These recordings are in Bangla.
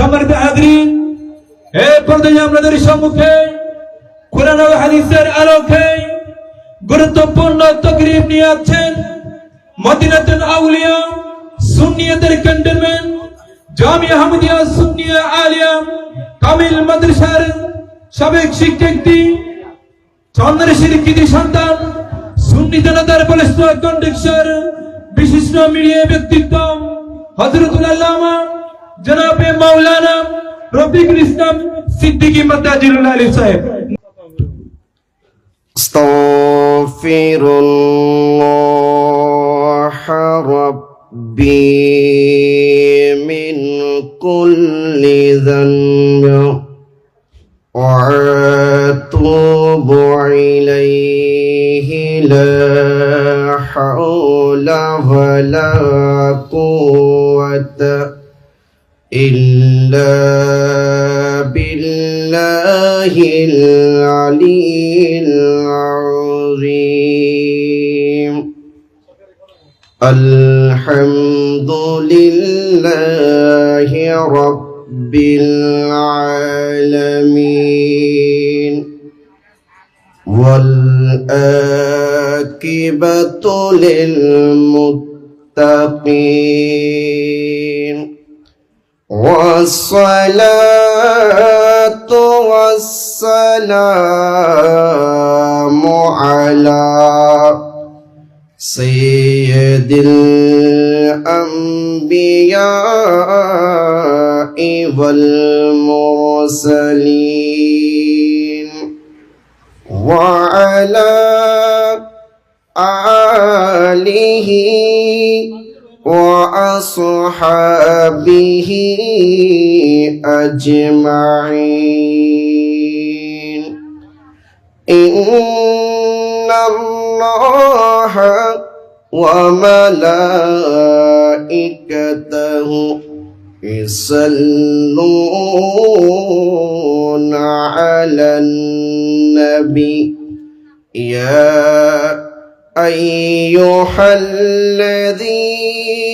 সম্মানিত হাজরিন হে পর্দায় আপনাদের সম্মুখে কোরআন হাদিসের আলোকে গুরুত্বপূর্ণ তকরিব নিয়ে আছেন মদিনাতুল আউলিয়া সুন্নিয়াতের ক্যান্টনমেন্ট, জামিয়া আহমদিয়া সুন্নিয়া আলিয়া, কামিল মাদ্রাসার সাবেক শিক্ষার্থী চন্দ্রশীল কৃতি সন্তান, সুন্নি জনতার বলিষ্ঠ কন্ডাক্টর বিশিষ্ট মিডিয়া ব্যক্তিত্ব হজরতুল আল্লামা জনাবে মাওলানা রফিকুল ইসলাম সিদ্দিকী মাতাজিরুল্লাহ আলী সাহেব استغفر الله ربي من كل ذنب واتوب اليه لا حول ولا قوه إلا بالله العلي العظيم. الحمد لله رب العالمين. والآكبة للمتقين. والصلاة والسلام على سيد الأنبياء والمرسلين وعلى آله وأصحابه أجمعين. إن الله وملائكته يصلون على النبي. يا أيها الذين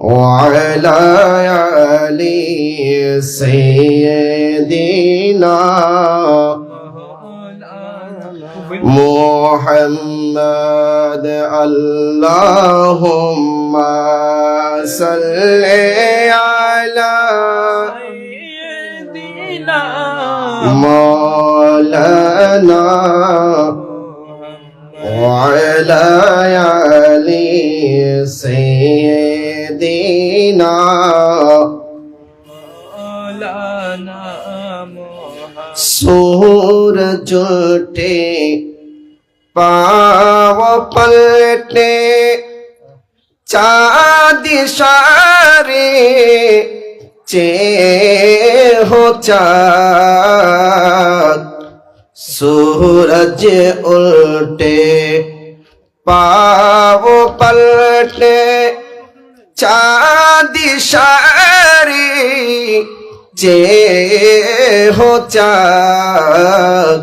وعلى آل سيدنا محمد. اللهم صل على مولانا وعلى آل سيدنا सूरज उठे पाव पलटे चाँद सारे चे हो चाँद सूरज उल्टे पाव पलटे চাঁদি সারি যে হো চাঁদ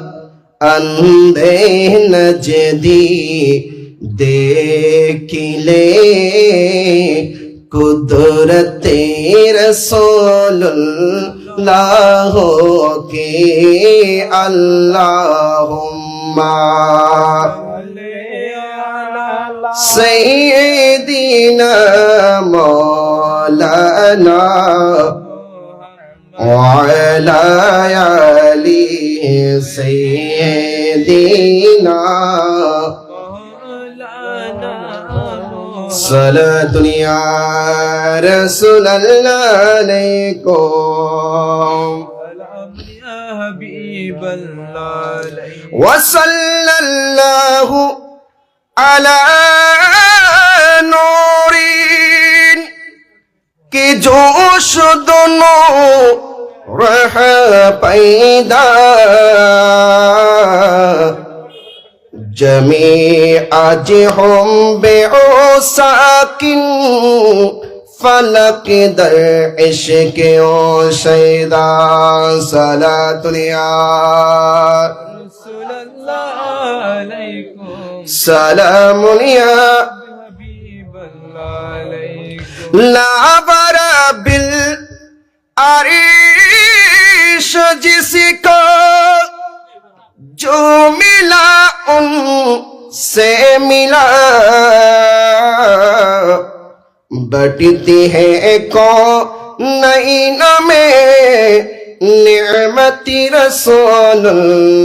অন্ধে নজদি দেখিলে কুদরতে রসোল্লাহ কে আল্লাহ سيدنا مولانا وعلى آله سيدنا صلاة يا رسول الله عليكم. وصلى الله على نور کہ جوش دونوں رہ پیدا جمی آج ہم بے او ساکن فلک در عشق او شیدا صلاة دنیا صلی اللہ علیکم سلام یا حبيب الله عليكم لا برا بالعريش जिसको जो मिला उन से मिला बटती है को नई में নিয়মতি রসোল্লাহ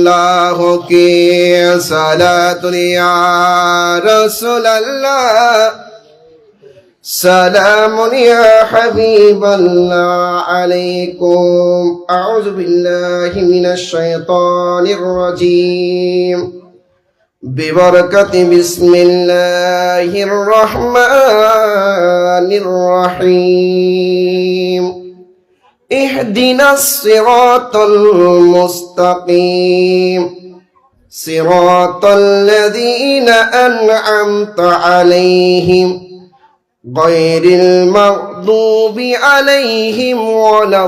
কে সলাতুলিয়া রসোল্লাহ سلام يا حبيب الله عليكم أعوذ بالله من الشيطان الرجيم ببركة بسم الله الرحمن الرحيم اهدنا الصراط المستقيم صراط الذين أنعمت عليهم غير المغضوب عليهم ولا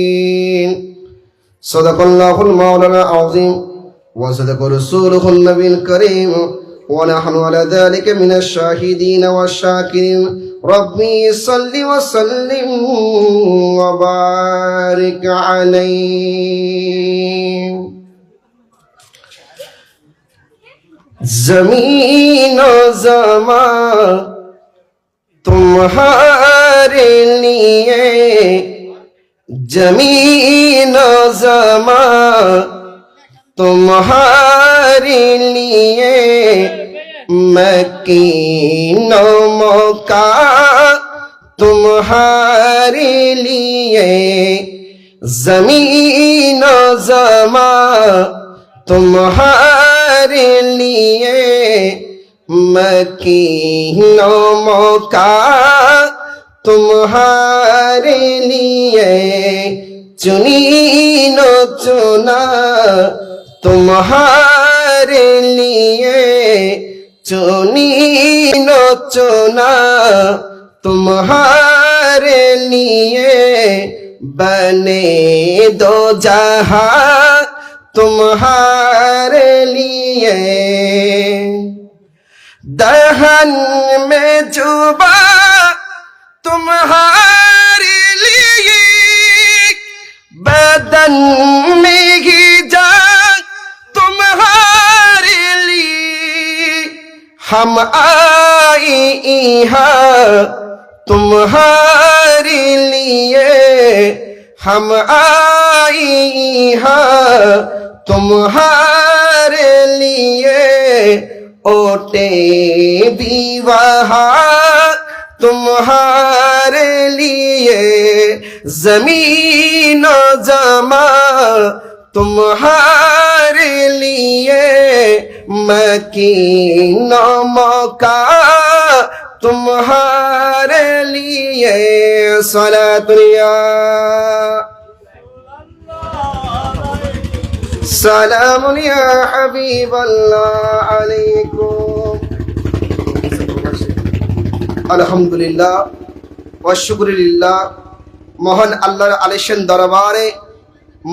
الضالين صدق الله المولى العظيم وصدق رسوله النبي الكريم ونحن على ذلك من الشاهدين والشاكرين. ربي صل وسلم وبارك عليه. زمین و زمان تمہارے لیے زمین و زمان تمہارے लिए मकीनो मौका तुम्हारे लिए जमीन जमा तुम्हारे लिए मकीनो मौका तुम्हारे लिए चुनीनो चुना तुम्हारे लिए। चुनीनो चुना, तुम्हारे लिए बने दो जहाँ तुम्हारे लिए। दहन में जुबा तुम्हारे लिए, बदन में हम आई यहाँ तुम्हारे लिए हम आई यहाँ तुम्हारे लिए ओटे भी वहाँ, तुम्हारे लिए ज़मीन जमा तुम्हारे लिए मकीन मौका तुम्हारे लिए सलातुलिया سلام يا حبيب الله عليكم আলহামদুলিল্লাহ ওয়াশুকুরিল্লাহ মহান আল্লাহর আলিশান দরবারে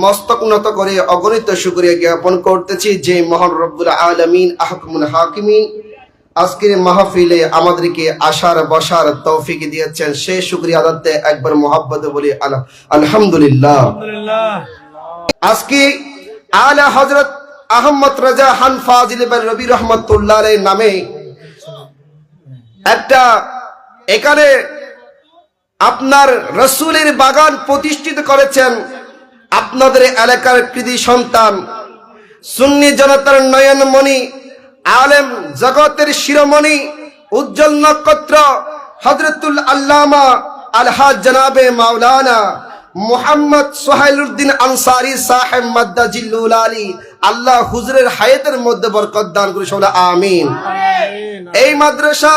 মস্তক উন্নত করে অগণিত শুক্রিয়া জ্ঞাপন করতেছি যে মহান রব্বুল আলমিন আহকমুল হাকিমিন আজকের মাহফিলে আমাদেরকে আসার বসার তৌফিক দিয়েছেন। সে শুক্রিয়া আদাতে একবার মোহাব্বত বলি আলহামদুলিল্লাহ। আজকে আলা হজরত আহমদ রাজা হান ফাজিল রবি রহমতুল্লাহ নামে একটা এখানে আপনার রসুলের বাগান প্রতিষ্ঠিত করেছেন। আপনাদের এলাকার কৃতি সন্তান সুন্নি জনতার নয়নমণি আলেম জগতের শিরোমণি উজ্জ্বল নক্ষত্র হজরতুল আল্লামা আলহাজ জনাবে মাওলানা মোহাম্মদ সোহাইলুদ্দিন আনসারি সাহেব মাদ্দাজিল্লুল আলী আল্লাহ হুজুরের হায়াতের মধ্যে বরকত দান করে সবাই আমিন। এই মাদ্রাসা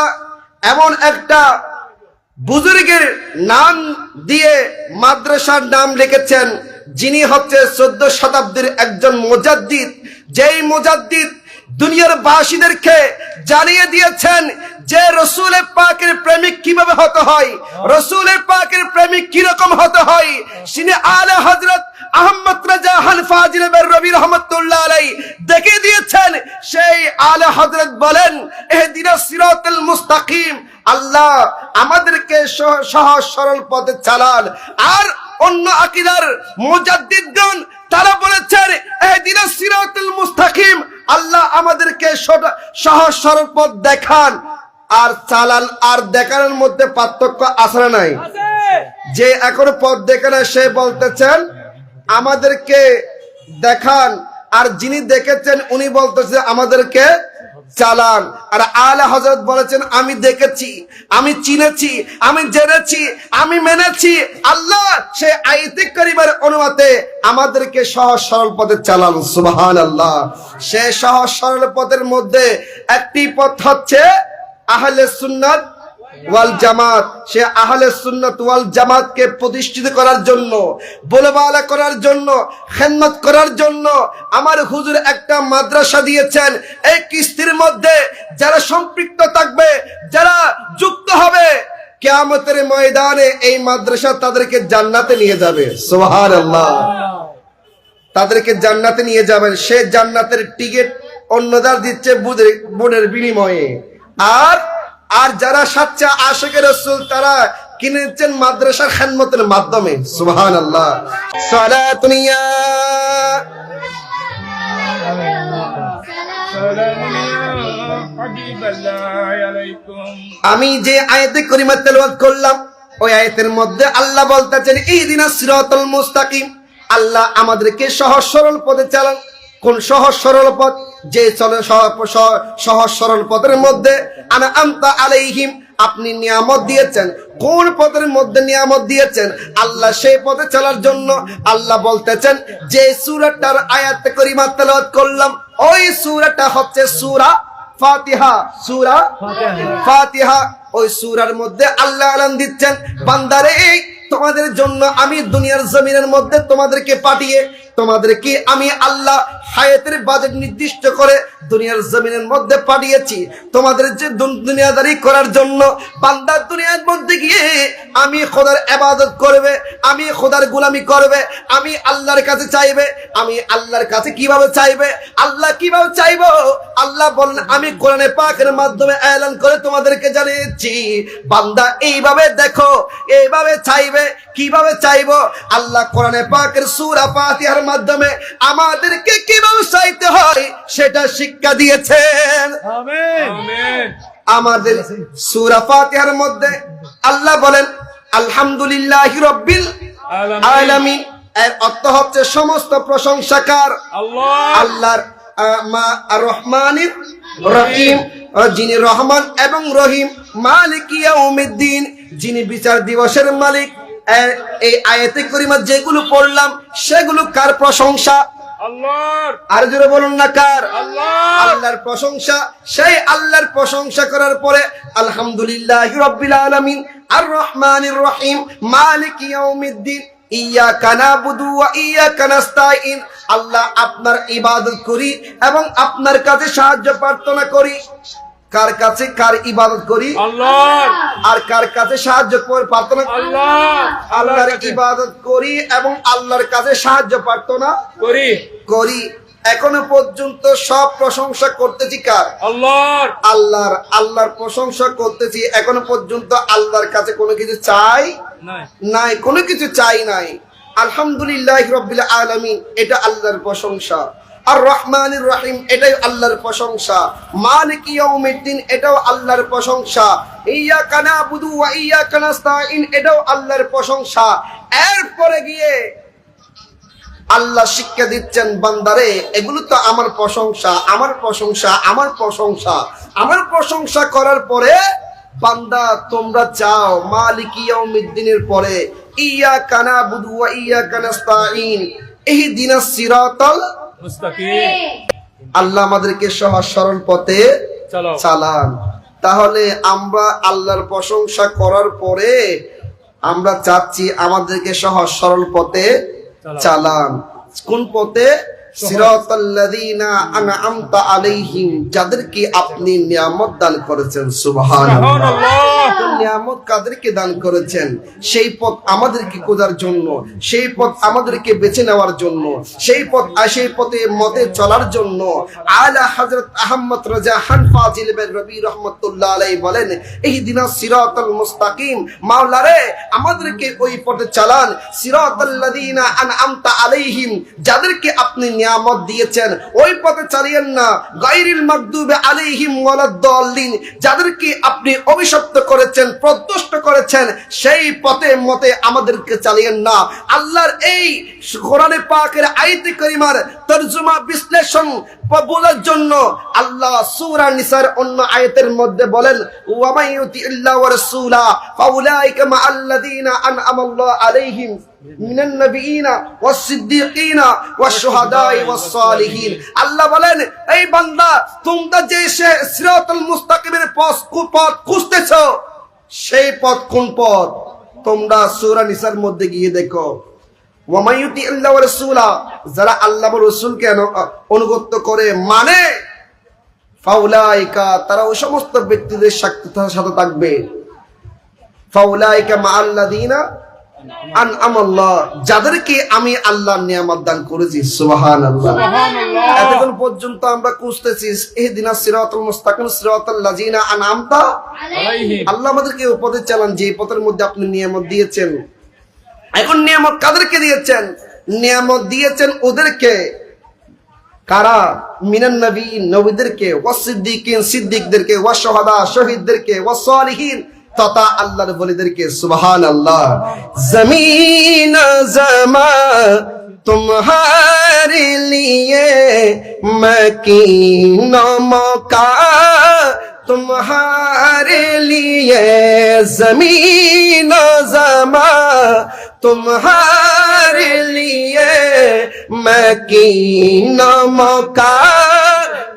এমন একটা বুজুর্গের নাম দিয়ে মাদ্রাসার নাম লিখেছেন যিনি হচ্ছে চোদ্দ শতাব্দীর একজন মোজাদ্দিদ, যেই মোজাদ্দিদ দুনিয়ার বাসীদেরকে জানিয়ে দিয়েছেন যে রসুলের পাকের প্রেমিক কীভাবে হতে হয়, রসুলের পাকের প্রেমিক কীরকম হতে হয় সিনে আলে হজরত আহমদ রাজা হানফাজিল রবি রহমতুল্লাহ আলাই দেখে দিয়েছেন, সেই আলে হজরত বলেন, এহদিনা সিরাতুল মুস্তাকিম, আল্লাহ আমাদেরকে সহজ সরল পথে চালান, আর অন্য আকিদার মুজাদ্দিদগণ, তারা বলেছেন, এহদিনা সিরাতুল মুস্তাকিম, আল্লাহ আমাদেরকে সহজ সরল পথ দেখান। আর চালান আর দেখানোর মধ্যে পার্থক্য না নাই? যে এখনও পথ দেখে সে বলতেছেন, আমাদেরকে দেখান আর যিনি দেখেছেন, উনি বলতেছে আমাদেরকে চালান। আর আলে হজরত বলেছেন, আমি দেখেছি, আমি চিনেছি, আমি জেনেছি, আমি মেনেছি। আল্লাহ সে আইতে করিবার অনুমতে আমাদেরকে সহজ সরল পথে চালান। সুবহান আল্লাহ সে সহজ সরল পথের মধ্যে একটি পথ হচ্ছে আহলে সুন্নাত ওয়াল জামাত, সে আহলে সুন্নাত ওয়াল জামাতকে প্রতিষ্ঠিত করার জন্য, বলবালা করার জন্য, খেদমত করার জন্য আমার হুজুর একটা মাদ্রাসা দিয়েছেন। এই কিস্তির মধ্যে যারা সম্পৃক্ত থাকবে, যারা যুক্ত হবে, কেয়ামতের ময়দানে এই মাদ্রাসা তাদেরকে জান্নাতে নিয়ে যাবে। সোহার আল্লাহ তাদেরকে জান্নাতে নিয়ে যাবেন। সে জান্নাতের টিকিট অন্যদার দিচ্ছে বুদের বোনের বিনিময়ে। আর আর যারা সাচ্চা আশেখের রসুল, তারা কিনেছেন মাদ্রাসার খেনমতের মাধ্যমে। সুহান আল্লাহ আমি যে আয়তে করিমা তেল করলাম, ওই আয়তের মধ্যে আল্লাহ বলতেছেন এই দিন মুস্তাকিম। আল্লাহ আমাদেরকে সহজ সরল পথে চালান। কোন সহজ সরল পথ? যে চলে সহ- সহ- সহজ সরল পথের মধ্যে, আনা আমতা আলাইহিম আপনি নিয়ামত দিয়েছেন। কোন পথের মধ্যে নিয়ামত দিয়েছেন? আল্লাহ সেই পথে চলার জন্য আল্লাহ বলতেছেন, যে সূরাটার আয়াত করিমা তেলাওয়াত করলাম, ওই সূরাটা হচ্ছে সুরা ফাতিহা। সূরা ফাতিহা। ওই সূরার মধ্যে আল্লাহ আলান দিচ্ছেন, বান্দারে, তোমাদের জন্য আমি দুনিয়ার জমিনের মধ্যে তোমাদেরকে পাঠিয়ে তোমাদেরকে আমি আল্লাহ হায়াতের বাজেট নির্দিষ্ট করে দুনিয়ার জমিনের মধ্যে পাঠিয়েছি। তোমাদের যে দুনিয়াদারি করার জন্য বান্দার দুনিয়ার মধ্যে গিয়ে আমি খোদার আবাদত করবে, আমি খোদার গোলামি করবে, আমি আল্লাহর কাছে চাইবে, আমি আল্লাহর কাছে কীভাবে চাইবে, আল্লাহ কীভাবে চাইব? আল্লাহ বলেন আমি কোরআনে পাকের মাধ্যমে এলান করে তোমাদেরকে জানিয়েছি, বান্দা এইভাবে দেখো, এইভাবে চাইবে, কীভাবে চাইব? আল্লাহ কোরআনে পাকের সূরা ফাতিহার মাধ্যমে আমাদেরকে কীভাবে চাইতে হয় সেটা শিক্ষা দিয়েছেন। আমাদের সুরা ফাতিহার মধ্যে আল্লাহ বলেন আলহামদুলিল্লাহ রব্বিল আলামিন। এর অর্থ হচ্ছে সমস্ত প্রশংসাকার। আল্লাহর রহমানের রহিম। যিনি রহমান এবং রহিম মালিক ইয়া উমিদ্দিন যিনি বিচার দিবসের মালিক। এই আয়াতে করিমা যেগুলো পড়লাম সেগুলো কার প্রশংসা? আলহামদুলিল্লাহ আলমিন আর রহিম আল্লাহ আপনার ইবাদত করি এবং আপনার কাছে সাহায্য প্রার্থনা করি। কার কাছে কার ইবাদত করি? আর কার কাছে সাহায্য প্রার্থনা আল্লাহর ইবাদত করি এবং আল্লাহর কাছে সাহায্য প্রার্থনা করি। করি। এখনও পর্যন্ত সব প্রশংসা করতেছি কার? আল্লাহর। আল্লাহর আল্লাহর প্রশংসা করতেছি। এখনও পর্যন্ত আল্লাহর কাছে কোনো কিছু চাই নাই। কোনো কিছু চাই নাই। আলহামদুলিল্লাহ রবিল আলমিন এটা আল্লাহর প্রশংসা। আর রহমানির রহিম, এটাই আল্লাহর প্রশংসা। মালিক ইয়াউমিদ্দিন, এটাও আল্লাহর প্রশংসা। ইয়াকা নাবুদু ওয়া ইয়া নাস্তাইন এটাও আল্লাহর প্রশংসা। এরপরে গিয়ে আল্লাহ শিক্ষা দিচ্ছেন, বান্দারে, এগুলো তো আমার প্রশংসা আমার প্রশংসা আমার প্রশংসা। আমার প্রশংসা করার পরে, বান্দা, তোমরা চাও মালিক ইয়াউমিদ্দিনের পরে। ইয়া কানা বুদু ওয়া ইয়া কানাস্তাইন ইহদিনাস সিরাতাল আল্লাহ আমাদেরকে সহজ সরল পথে চালান। তাহলে আমরা আল্লাহর প্রশংসা করার পরে আমরা চাচ্ছি আমাদেরকে সহজ সরল পথে চালান। কোন পথে? সিরাতাল্লাযীনা আনআমতা আলাইহিম যাদেরকে আপনি নিয়ামত দান করেছেন সুবহানাল্লাহ। নিয়ামত কাদেরকে দান করেছেন? সেই পথ আমাদেরকে খোঁজার জন্য সেই পথ আমাদেরকে বেছে নেওয়ার জন্য সেই পথ সেই পথে মতে চলার জন্য। আলা হযরত আহমদ রাজা হান ফাজিল বিন রবি রহমাতুল্লাহ আলাইহি বলেন এই দিনা সিরাতাল মুস্তাকিম। মাওলারে আমাদেরকে ওই পথে চালান। সিরাতাল্লাযীনা আনআমতা আলাইহিম যাদেরকে আপনি নিয়ামত দিয়েছেন। ওই পথে চালিয়েন না। গায়রিল মাগদুবে আলাইহিম ওয়ালাদ-দাল্লিন, যাদেরকে আপনি অভিশপ্ত করেছেন প্রদুষ্ট করেছেন, সেই পথে মতে আমাদেরকে চালিয়েন না। আল্লাহর এই কোরআনে পাকের আয়াতে কারিমার তরজমা বিশ্লেষণ বোঝার জন্য আল্লাহ সূরা নিসার অন্য আয়াতের মধ্যে বলেন, ওয়া মাইয়ুতি ইল্লা ওয়া রাসূলা, ফাউলাইকা মাআল্লাযীনা আনআমাল্লাহু আলাইহিম। আল্লাহ বলেন, এই বান্দা, তোমরা যে পথ সেই পথ কোন পথ? তোমরা সূরা নিসার মধ্যে গিয়ে দেখো আল্লাহ রাসূলা যারা আল্লাহ রাসূলকে অনুগত করে মানে ফাউলাইকা তারা ওই সমস্ত ব্যক্তিদের সাথে থাকবে। ফাউলাইকা মা আল্লাযীনা আনআমাল্লাহ যাদেরকে আমি আল্লাহর নিয়ামত দান করেছি সুবহানাল্লাহ। সুবহানাল্লাহ। এতক্ষণ পর্যন্ত আমরা খুঁজতেছি ইহদিনা সিরাতাল মুস্তাকিম সিরাতাল লাযিনা আনআমতা। আল্লাহ আমাদেরকে এই চালান যে পথের মধ্যে আপনি নিয়ামত দিয়েছেন। এখন নিয়ামত কাদেরকে দিয়েছেন? নিয়ামত দিয়েছেন ওদেরকে। কারা? মিনান নবী নবীদেরকে ওয়াসিদ্দিকিন সিদ্দিকদেরকে ওয়াশহাদা শহীদদেরকে ওয়াসালিহিন তথা আল্লাহর বলিদেরকে সুবহান আল্লাহ জমিন জমা তুমহারে লিয়ে মকিন মকা تمہارے لیے زمین و زمان تمہارے لیے مکین و موقع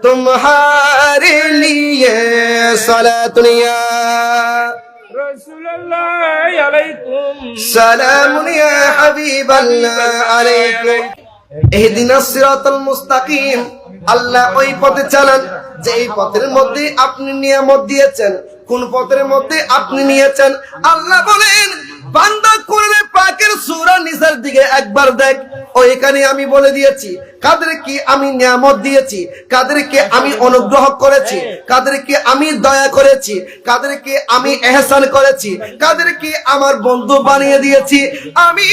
تمہارے لیے صلاة دنیا আল্লাহ ওই পথে চালান পথের মধ্যে আপনি নিয়ামত দিয়েছেন, কোন পথের মধ্যে আপনি নিয়েছেন, আল্লাহ বলেন দিকে একবার দেখ। ওইখানে আমি বলে দিয়েছি, কাদেরকে আমি নিয়ামত দিয়েছি, কাদেরকে আমি অনুগ্রহ করেছি, কাদেরকে আমি দয়া করেছি, কাদেরকে আমি এহসান করেছি, কাদেরকে আমার বন্ধু বানিয়ে দিয়েছি। আমি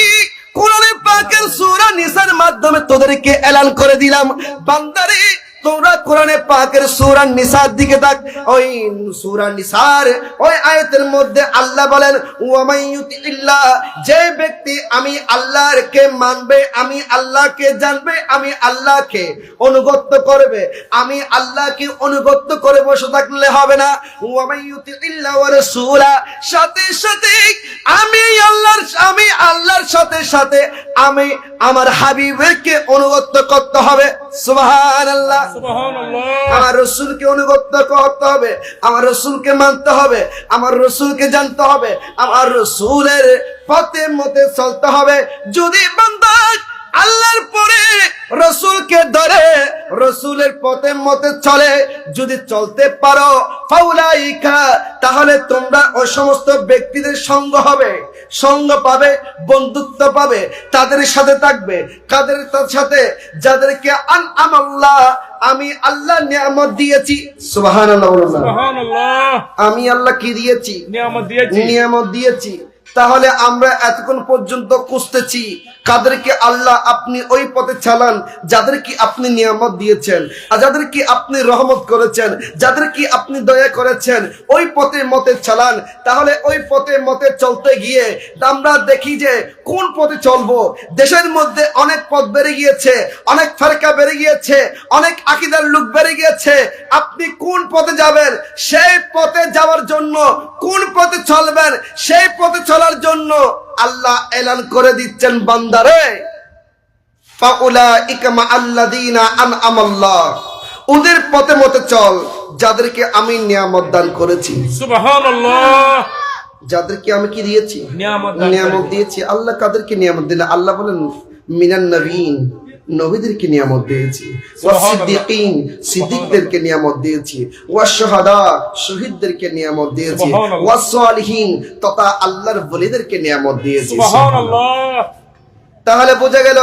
কোরআনে পাকের সূরা নিসার মাধ্যমে তোদেরকে এলান করে দিলাম। বান্দারে তোমরা কোরআনে পাকের সূরা নিসার দিকে তাক ওই সূরা নিসার, ওই আয়াতের মধ্যে আল্লাহ বলেন যে ব্যক্তি আমি আল্লাহর কে মানবে, আমি আল্লাহকে জানবে, আমি আল্লাহকে অনুগত করবে, আমি আল্লাহকে অনুগত করে বসে থাকলে হবে না। সাথে সাথে আমি আল্লাহর আমি আল্লাহর সাথে সাথে আমি আমার হাবিবকে অনুগত করতে হবে। সুবহানাল্লাহ। আমার রসুলকে অনুগত করতে হবে, আমার রসুলকে মানতে হবে, আমার রসুলকে জানতে হবে, আমার রসুলের পথে মতে চলতে হবে। যদি আল্লাহর পরে রসুলকে ধরে, রসুলের পথে মতে চলে, যদি চলতে পারো, ফাউলাইকা, তাহলে তোমরা ওই সমস্ত ব্যক্তিদের সঙ্গ হবে। সঙ্গ পাবে বন্ধুত্ব পাবে তাদের সাথে থাকবে কাদের তার সাথে? যাদেরকে আন আমাল্লাহ আমি আল্লাহ নিয়ামত দিয়েছি। সুবহানাল্লাহ সুবহানাল্লাহ। আমি আল্লাহ কি দিয়েছি? নিয়ামত দিয়েছি। নিয়ামত দিয়েছি। তাহলে আমরা এতক্ষণ পর্যন্ত খুঁজতেছি কাদেরকে আল্লাহ আপনি ওই পথে চালান, যাদেরকে আপনি নিয়ামত দিয়েছেন আর যাদেরকে আপনি রহমত করেছেন, যাদেরকে আপনি দয়া করেছেন, ওই পথে মতে চালান। তাহলে ওই পথে মতে চলতে গিয়ে আমরা দেখি যে কোন পথে চলবো। দেশের মধ্যে অনেক পথ বেড়ে গিয়েছে, অনেক ফারকা বেড়ে গিয়েছে, অনেক আকিদার লোক বেড়ে গিয়েছে। আপনি কোন পথে যাবেন? সেই পথে যাওয়ার জন্য কোন পথে চলবেন? সেই পথে চলার জন্য আল্লাহ এলান করে দিচ্ছেন বান্দারে। ওদের পথে মতে চল যাদেরকে আমি নিয়ামত দান করেছি। যাদেরকে আমি কি দিয়েছি? নিয়ামত। দিয়েছি। আল্লাহ কাদেরকে নিয়ামত দিলে? আল্লাহ বলেন মিনান নবীন নবীদেরকে নিয়ামত দিয়েছি। সিদ্দিকিন সিদ্দিকদেরকে নিয়ামত দিয়েছি। ওয়াশহাদা শহীদদেরকে নিয়ামত দিয়েছি। ওয়াসসালিহিন তথা আল্লাহর বলিদেরকে নিয়ামত দিয়েছি। তাহলে বোঝা গেল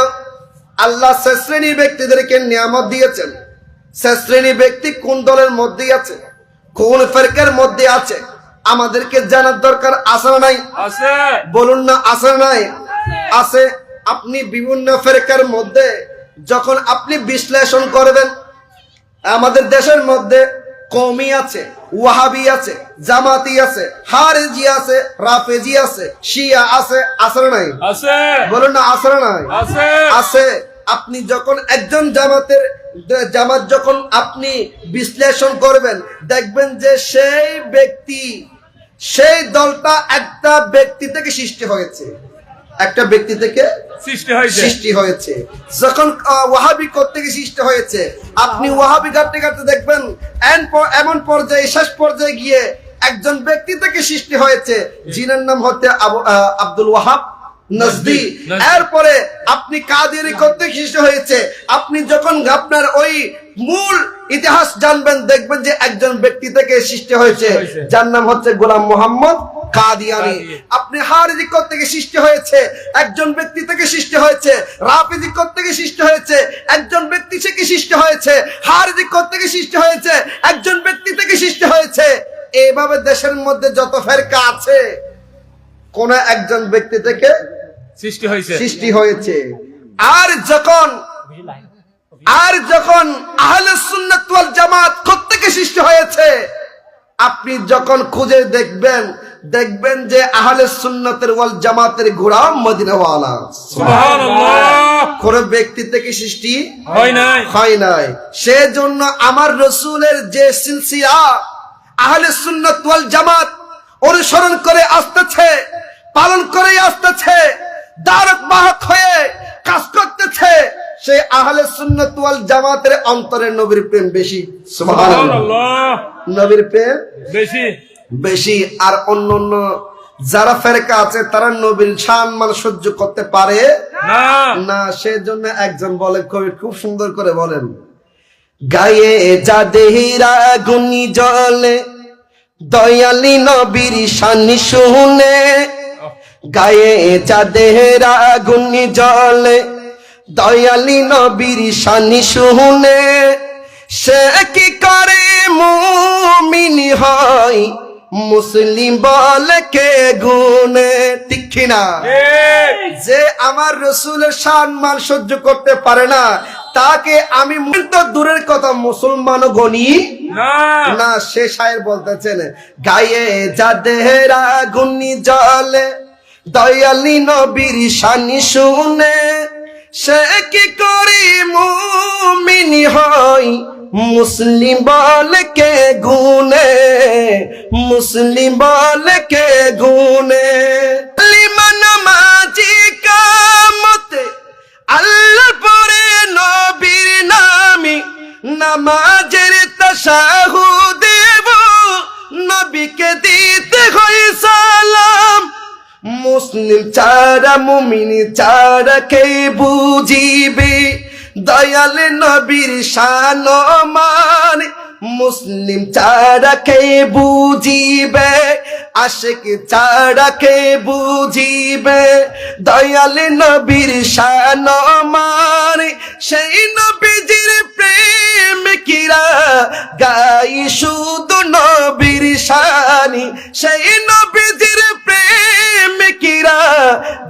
আল্লাহ শ্রেণির ব্যক্তিদেরকে নিয়ামত দিয়েছেন। শ্রেণির ব্যক্তি কোন দলের মধ্যে আছে? কোন ফেরকার মধ্যে আছে? আমাদেরকে জানার দরকার আছে না নাই? বলুন না আছে নাই? আছে। আপনি বিভিন্ন ফেরকার মধ্যে যখন আপনি বিশ্লেষণ করবেন আমাদের দেশের মধ্যে কমি আছে ওয়াহাবি আছে জামাতি আছে হারেজি আছে রাফেজি আছে শিয়া আছে না নাই? আছে। বলুন না না নাই? আছে। আছে। আপনি যখন একজন জামাতের জামাত যখন আপনি বিশ্লেষণ করবেন দেখবেন যে সেই ব্যক্তি সেই দলটা একটা ব্যক্তি থেকে সৃষ্টি হয়েছে। একটা ব্যক্তি থেকে সৃষ্টি হয়েছে। যখন আহ, ওয়াহাবি থেকে সৃষ্টি হয়েছে আপনি ওয়াহাবি ঘাটতে ঘাটতে দেখবেন এমন পর্যায়ে শেষ পর্যায়ে গিয়ে একজন ব্যক্তি থেকে সৃষ্টি হয়েছে নাম হচ্ছে আব্দুল ওয়াহাব। নজদি। এরপরে আপনি কাদিয়ারি করতে সৃষ্টি হয়েছে আপনি যখন আপনার ওই মূল ইতিহাস জানবেন দেখবেন যে একজন ব্যক্তি থেকে সৃষ্টি হয়েছে। যার নাম হচ্ছে গোলাম মোহাম্মদ কাদিয়ানি কাদিয়ানি। আপনি হারিজি থেকে সৃষ্টি হয়েছে একজন ব্যক্তি থেকে সৃষ্টি হয়েছে রাফিজি থেকে সৃষ্টি হয়েছে একজন ব্যক্তি থেকে সৃষ্টি হয়েছে হারিজি থেকে সৃষ্টি হয়েছে একজন ব্যক্তি থেকে সৃষ্টি হয়েছে এইভাবে দেশের মধ্যে যত ফেরকা আছে কোন একজন ব্যক্তি থেকে সৃষ্টি হয়েছে। সৃষ্টি হয়েছে। আর যখন আর যখন আহলে সুন্নাত ওয়াল জামাত থেকে সৃষ্টি হয়েছে আপনি যখন খুঁজে দেখবেন দেখবেন যে আহলে সুন্নাতের ওয়াল জামাতের গোড়া মদিনাওয়ালা। সুবহানাল্লাহ। কোন ব্যক্তি থেকে সৃষ্টি হয় নাই। হয় নাই। সেজন্য আমার রসুলের যে সিলসিলা আহলে সুন্নাত ওয়াল জামাত অনুসরণ করে আসতেছে পালন করে আসতেছে দারক বাহক হয়ে কাজ করতেছে। সেই আহলে সুন্নাত ওয়াল জামাতের অন্তরে নবীর প্রেম বেশি নবীর প্রেম বেশি। বেশি আর অন্য অন্য যারা ফেরকা আছে তারা নবীর সম্মান সহ্য করতে পারে না। সেজন্য একজন বলে কবি খুব সুন্দর করে বলেন গায়ে চাঁদেরা গুনি জলে দয়ালি নবীর শানি শুনে গায়ে চাঁদেরা গুনি জলে দয়ালি নবীর শানি শুনে সে কি করে মুমিনি হয়? মুসলিম বলে কে গুনে? ঠিক না যে আমার রসুলের সম্মান সহ্য করতে পারে না তাকে আমি তো দূরের কথা মুসলমান গণি না। না সে শায়ের বলতেছেন গায়ে যাদের আগুনি জলে দয়ালি নবীর শানি শুনে সে কি করি মুমিনি হয় মুসলিম বলে কে গুনে, মুসলিম বলে কে গুনে। লিমান মাঝি কামতে, আল্লাহ পরে নবীর নামি নামাজের তাসাহু মুসলিম চারা মুমিনি চারা কে বুঝিবে? দয়াল নবীর শান মান মুসলিম চারা কে বুঝিবে? আশেক চারা কে বুঝিবে? দয়াল নবীর শান মান, সেই নবীজির প্রেম কিরা? গাই শুধু নবীর শানি, সেই নবীজির প্রেম কিরা?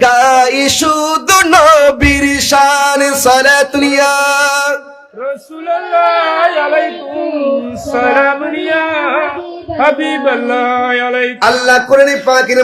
গাই শুধু নবীর শান রাসূলুল্লাহ আল্লাহ করে পাকের